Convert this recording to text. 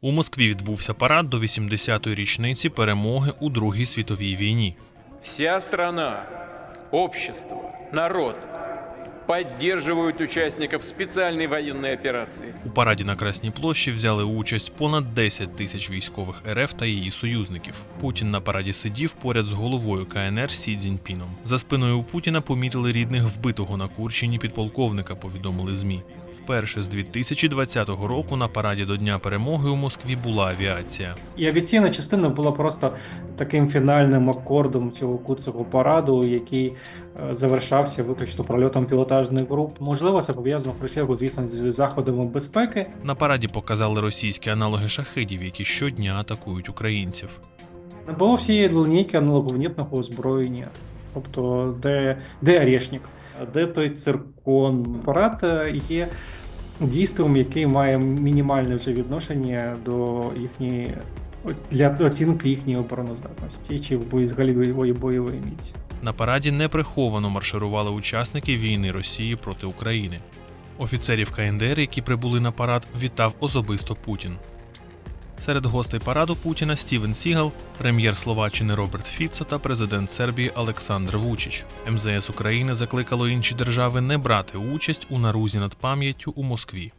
У Москві відбувся парад до 80-ї річниці перемоги у Другій світовій війні. Вся страна, общество, народ поддерживают участников специальной военной операции. У параді на Красній площі взяли участь понад 10 тисяч військових РФ та її союзників. Путін на параді сидів поряд з головою КНР Сі Цзіньпіном. За спиною у Путіна помітили рідних вбитого на Курщині підполковника. Повідомили змі. Вперше з 2020 року на параді до Дня перемоги у Москві була авіація. І авіаційна частина була просто таким фінальним акордом цього куцого параду, який е, завершався виключно прольотом пілотажних груп. Можливо, це пов'язано в першу чергу, звісно, з заходами безпеки. На параді показали російські аналоги шахидів, які щодня атакують українців. Не було всієї лінійки аналоговнітного озброєння. Тобто, де, де Орешник, де той циркон. Парад е, є дійством, який має мінімальне вже відношення до їхньої для оцінки їхньої обороноздатності чи взагалі бойової міці. На параді неприховано марширували учасники війни Росії проти України. Офіцерів КНДР, які прибули на парад, вітав особисто Путін. Серед гостей параду Путіна Стівен Сігал, прем'єр Словаччини Роберт Фіцо та президент Сербії Олександр Вучич. МЗС України закликало інші держави не брати участь у нарузі над пам'яттю у Москві.